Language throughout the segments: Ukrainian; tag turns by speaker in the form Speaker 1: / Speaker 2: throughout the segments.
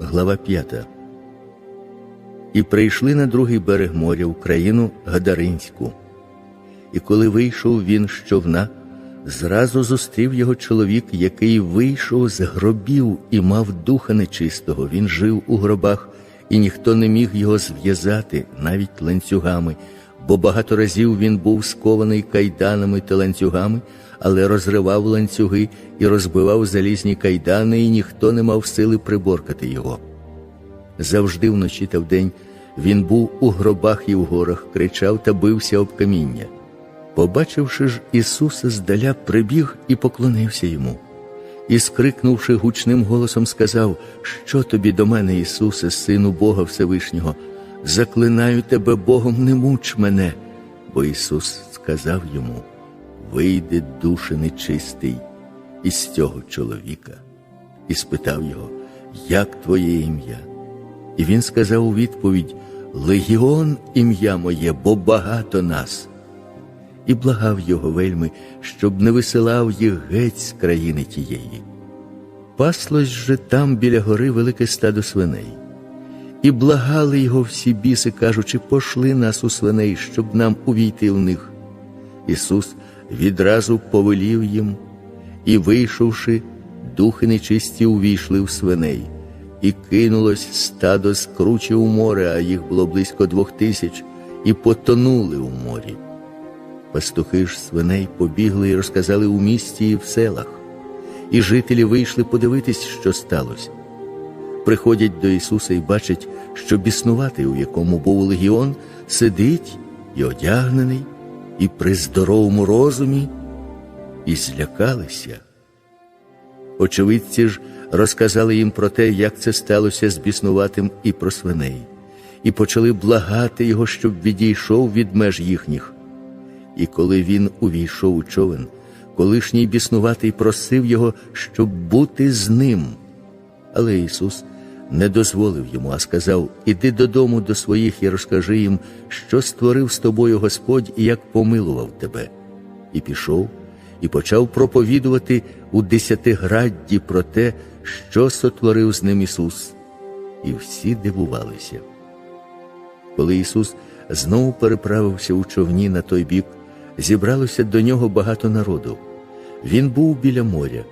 Speaker 1: Глава 5. І прийшли на другий берег моря в країну Гадаринську. І коли вийшов він з човна, зразу зустрів його чоловік, який вийшов з гробів і мав духа нечистого. Він жив у гробах, і ніхто не міг його зв'язати навіть ланцюгами, бо багато разів він був скований кайданами та ланцюгами, але розривав ланцюги і розбивав залізні кайдани, і ніхто не мав сили приборкати його. Завжди вночі та вдень він був у гробах і в горах, кричав та бився об каміння. Побачивши ж Ісуса здаля, прибіг і поклонився йому. І, скрикнувши гучним голосом, сказав, Що тобі до мене, Ісусе, Сину Бога Всевишнього, заклинаю тебе Богом, не муч мене. Бо Ісус сказав йому: Вийди, душе нечистий, із цього чоловіка, і спитав його, Як твоє ім'я? І він сказав у відповідь: Легіон ім'я моє, бо багато нас. І благав його вельми, щоб не висилав їх геть з країни тієї. Паслось же там біля гори велике стадо свиней. І благали його всі біси, кажучи, пошли нас у свиней, щоб нам увійти в них. Ісус відразу повелів їм, і, вийшовши, духи нечисті увійшли в свиней, і кинулось стадо з кручі у море, а їх було близько двох тисяч, і потонули у морі. Пастухи ж свиней побігли і розказали у місті і в селах, і жителі вийшли подивитись, що сталося. Приходять до Ісуса і бачать, що біснуватий, у якому був легіон, сидить і одягнений, і при здоровому розумі, і злякалися. Очевидці ж розказали їм про те, як це сталося з біснуватим і про свиней, і почали благати його, щоб відійшов від меж їхніх. І коли він увійшов у човен, колишній біснуватий просив його, щоб бути з ним. Але Ісус не дозволив йому, а сказав: Іди додому до своїх і розкажи їм, що створив з тобою Господь і як помилував тебе. І пішов, і почав проповідувати у десятиградді про те, що сотворив з ним Ісус. І всі дивувалися. Коли Ісус знову переправився у човні на той бік, зібралося до нього багато народу. Він був біля моря.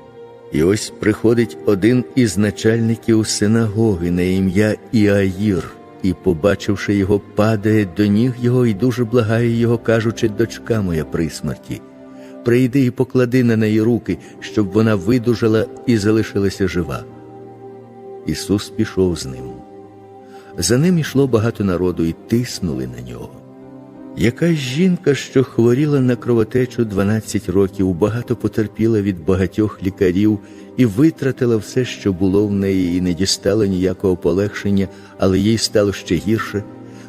Speaker 1: І ось приходить один із начальників синагоги на ім'я Іаїр, і, побачивши його, падає до ніг його і дуже благає його, кажучи, дочка моя при смерті. Прийди і поклади на неї руки, щоб вона видужала і залишилася жива. Ісус пішов з ним. За ним йшло багато народу і тиснули на нього. Якась жінка, що хворіла на кровотечу 12 років, багато потерпіла від багатьох лікарів і витратила все, що було в неї, і не дістала ніякого полегшення, але їй стало ще гірше.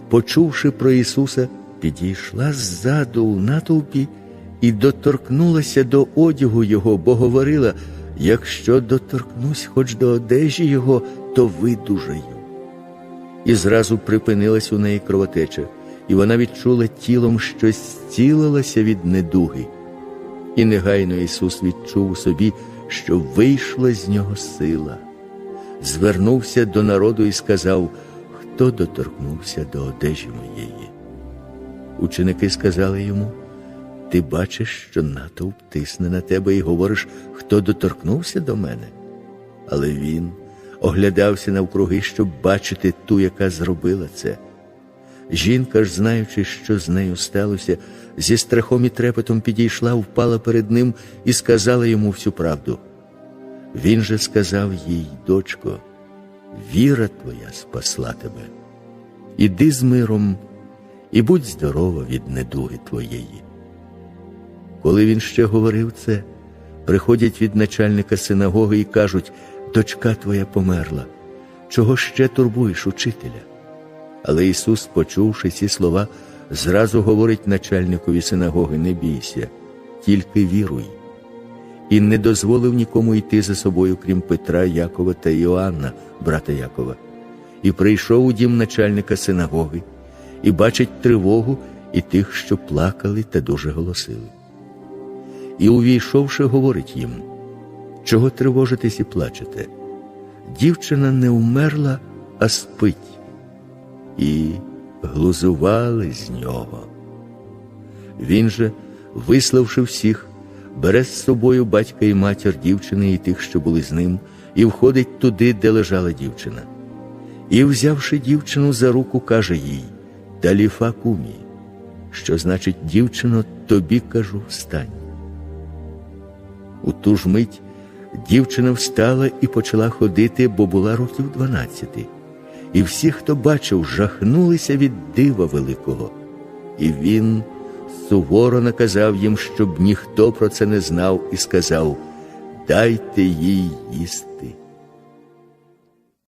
Speaker 1: Почувши про Ісуса, підійшла ззаду у натовпі і доторкнулася до одягу Його, бо говорила: якщо доторкнусь хоч до одежі Його, то видужаю. І зразу припинилась у неї кровотеча і вона відчула тілом, що зцілилася від недуги. І негайно Ісус відчув у собі, що вийшла з нього сила. Звернувся до народу і сказав, хто доторкнувся до одежі моєї. Ученики сказали йому, ти бачиш, що натовп тисне на тебе і говориш, хто доторкнувся до мене. Але він оглядався навкруги, щоб бачити ту, яка зробила це. Жінка ж, знаючи, що з нею сталося, зі страхом і трепетом підійшла, впала перед ним і сказала йому всю правду. Він же сказав їй, дочко, віра твоя спасла тебе. Іди з миром і будь здорова від недуги твоєї. Коли він ще говорив це, приходять від начальника синагоги і кажуть, дочка твоя померла, чого ще турбуєш учителя? Але Ісус, почувши ці слова, зразу говорить начальникові синагоги: не бійся, тільки віруй. І не дозволив нікому йти за собою, крім Петра, Якова та Іоанна, брата Якова. І прийшов у дім начальника синагоги, і бачить тривогу і тих, що плакали та дуже голосили. І, увійшовши, говорить їм, чого тривожитесь і плачете? дівчина не вмерла, а спить, і глузували з нього. Він же, виславши всіх, бере з собою батька і матір дівчини і тих, що були з ним, і входить туди, де лежала дівчина. І, взявши дівчину за руку, каже їй Таліфа кумі, що значить, дівчино, тобі кажу, встань. У ту ж мить дівчина встала і почала ходити, бо була років дванадцяти. І всі, хто бачив, жахнулися від дива великого. І він суворо наказав їм, щоб ніхто про це не знав, і сказав: Дайте їй їсти.